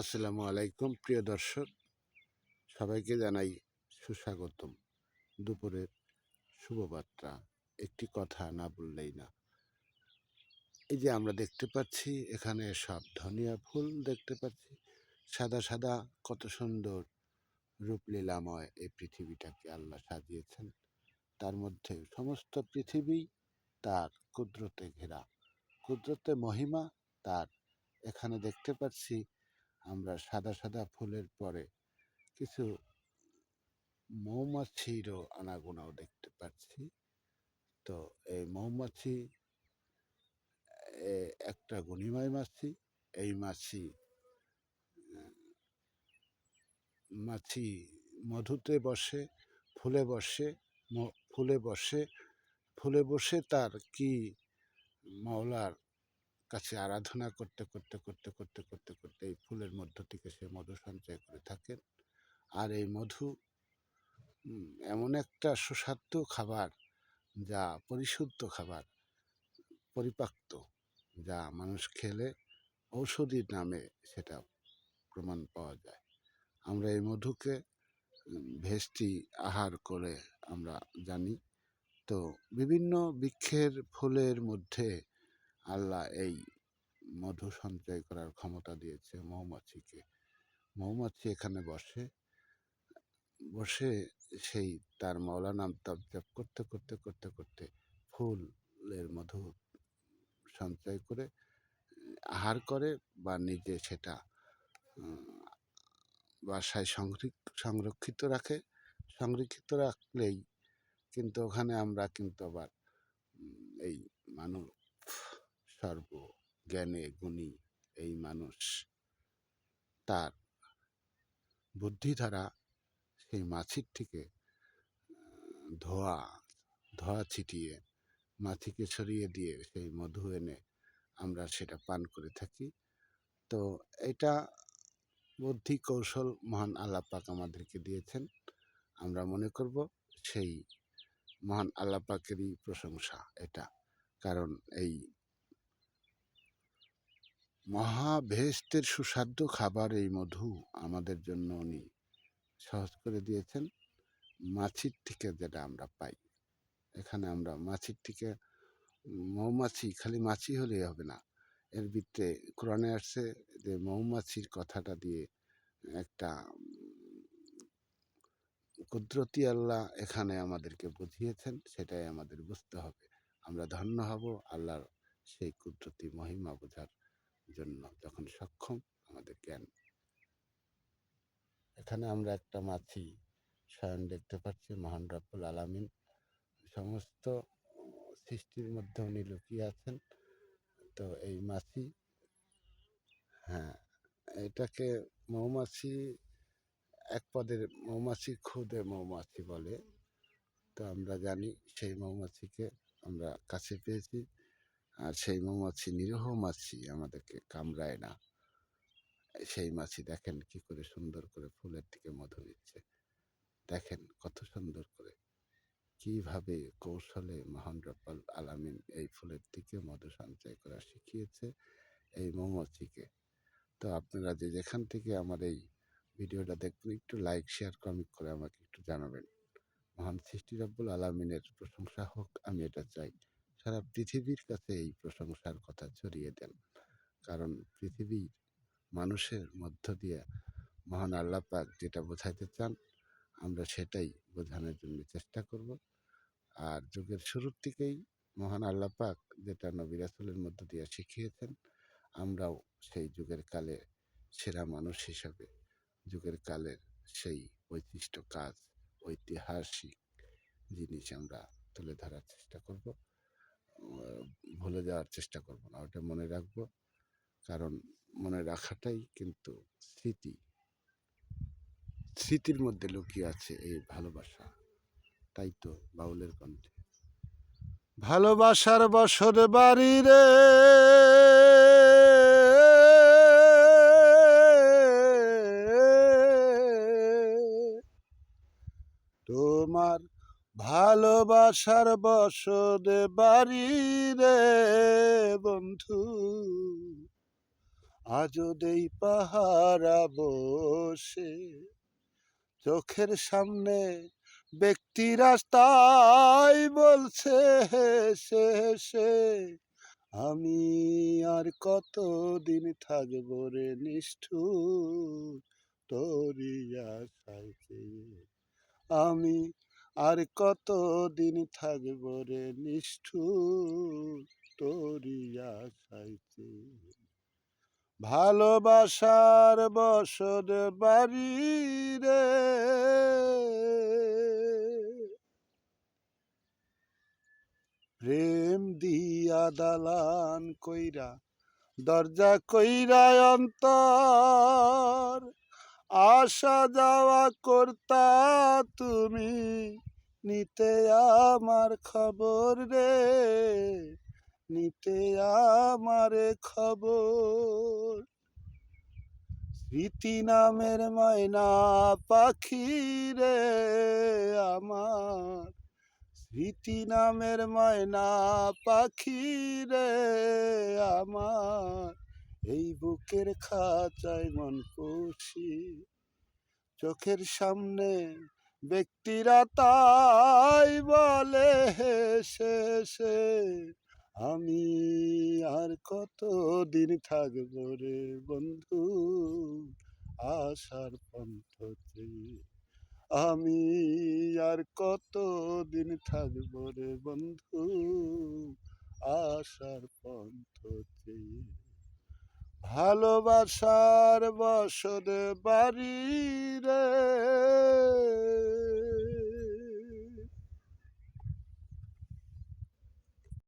আসসালামু আলাইকুম, প্রিয় দর্শক। সবাইকে জানাই সুস্বাগতম। দুপুরের শুভবার্তা, একটি কথা না বললেই না। এই যে আমরা দেখতে পাচ্ছি, এখানে সব ধনিয়া ফুল দেখতে পাচ্ছি। সাদা সাদা, কত সুন্দর রূপলীলাময় এই পৃথিবীটাকে আল্লাহ সাজিয়েছেন। তার মধ্যে সমস্ত পৃথিবী তার কুদরতে ঘেরা। কুদরতে মহিমা তার। এখানে দেখতে পাচ্ছি আমরা সাদা সাদা ফুলের পরে কিছু মৌমাছিরও আনাগোনাও দেখতে পাচ্ছি। তো এই মৌমাছি একটা গুণিময় মাছি, এই মাছি মাছি মধুতে বসে, ফুলে বসে ফুলে বসে ফুলে বসে তার কি মাওলার কাছে আরাধনা করতে করতে করতে করতে করতে করতে এই ফুলের মধ্য থেকে সে মধু সঞ্চয় করে থাকেন। আর এই মধু এমন একটা সুস্বাদু খাবার যা পরিশুদ্ধ খাবার, পরিপাক্ত, যা মানুষ খেলে ঔষধির নামে সেটা প্রমাণ পাওয়া যায়। আমরা এই মধুকে ভেস্টি আহার করে আমরা জানি। তো বিভিন্ন বৃক্ষের ফুলের মধ্যে আল্লাহ এই মধু সঞ্চয় করার ক্ষমতা দিয়েছে মৌমাছিকে। মৌমাছি এখানে বসে বসে সেই তার মৌলা নাম তপ জপ করতে করতে করতে করতে ফুলের মধু সঞ্চয় করে, আহার করে বা নিজে সেটা বাসায় সংরক্ষিত রাখে। সংরক্ষিত রাখলেই কিন্তু ওখানে আমরা কিন্তু আবার এই মানব সর্ব জ্ঞানে গুণী এই মানুষ। তার বুদ্ধি দ্বারা সেই মাছির থেকে, ধোয়া ধোয়া ছিটিয়ে, মাছিকে সরিয়ে দিয়ে সেই মধু এনে আমরা সেটা পান করে থাকি। তো এটা বুদ্ধি কৌশল মহান আল্লাহ পাক আমাদেরকে দিয়েছেন। আমরা মনে করব সেই মহান আল্লাহ পাকেরই প্রশংসা এটা। কারণ এই মহাভেস্তের সুস্বাদু খাবার এই মধু আমাদের জন্য উনি সহজ করে দিয়েছেন। মাছির থেকে যেটা আমরা পাই। এখানে আমরা মাছির থেকে মৌমাছি, খালি মাছি হলেই হবে না। এর ভিতরে কোরআনে আসছে যে মৌমাছির কথাটা দিয়ে একটা কুদরতি আল্লাহ এখানে আমাদেরকে বুঝিয়েছেন, সেটাই আমাদের বুঝতে হবে। আমরা ধন্য হব আল্লাহর সেই কুদরতি মহিমা বোঝার জন্য যখন সক্ষম আমাদের জ্ঞান। এখানে আমরা একটা মাছি স্বয়ং দেখতে পাচ্ছি, মহান রব্বুল আলামিন। সমস্ত সৃষ্টির মধ্যে উনি লুকিয়ে আছেন। তো এই মাছি হ্যাঁ এটাকে মৌমাছি, এক পদের মৌমাছি খুদে মৌমাছি বলে। তো আমরা জানি সেই মৌমাছিকে আমরা কাছে পেয়েছি। আর সেই মৌমাছি নিরীহ মাছি আমাদেরকে কামড়ায় না। সেই মাছি দেখেন কি করে সুন্দর করে ফুলের দিকে মধু দিচ্ছে। দেখেন কত সুন্দর করে। কীভাবে কৌশলে মহান রব্বাল আলামিন এই ফুলের দিকে মধু সঞ্চয় করা শিখিয়েছে এই মৌমাছিকে। তো আপনারা যে যেখান থেকে আমার এই ভিডিওটা দেখবেন, একটু লাইক, শেয়ার, কমেন্ট করে আমাকে একটু জানাবেন। মহান সৃষ্টি রব্বুল আলমিনের প্রশংসা হোক, আমি এটা চাই। সারা পৃথিবীর কাছে এই প্রশংসার কথা ছড়িয়ে দেন। কারণ পৃথিবীর মানুষের মধ্য দিয়ে মহান আল্লাহ পাক যেটা বোঝাইতে চান, আমরা সেটাই বোঝানোর জন্য চেষ্টা করব। আর যুগের শুরুর থেকেই মহান আল্লাহ পাক যেটা নবী রাসূলের মধ্য দিয়ে শিখিয়েছেন, আমরাও সেই যুগের কালে সেরা মানুষ হিসাবে যুগের কালের সেই ঐতিহ্য কাজ, ঐতিহাসিক জিনিস আমরা তুলে ধরার চেষ্টা করব। ভুলে যাওয়ার চেষ্টা করব না। ওটা মনে রাখব। কারণ মনে রাখাটাই কিন্তু স্মৃতি। স্মৃতির মধ্যে লুকিয়ে আছে এই ভালোবাসা। তাই তো বাউলের কণ্ঠে। ভালোবাসার বসর বাড়ি রে। তোমার ভালোবাসার বসত বাড়ি রে বন্ধু। আজও দেই পাহারা বসে, চোখের সামনে ব্যক্তি রাস্তায় বলছে, হেসে হেসে, আমি আর কতদিন থাকব রে নিষ্ঠুর তোরই আশায় আমি আর কত দিন থাকব রে নিষ্ঠুর তোরই আশায় ভালোবাসার বসত বাড়ি রে। প্রেম দিয়া দালান কইরা, দরজা কইরা অন্তর। আসা যাওয়া করতা তুমি নিতে আমার খবর রে, নিতে আমার খবর। স্মৃতি নামের ময়না পাখি রে আমার। স্মৃতি নামের ময়না পাখি রে আমার। এই বুকের খাঁচায় মন পুষি, চোখের সামনে ব্যক্তিরা তাই বলে শেষে আমি আর কত দিন থাকব রে বন্ধু? আশার পন্থতে আমি আর কত দিন থাকব রে বন্ধু? আশার পন্থতে ভালোবাসার বসত বাড়ি রে।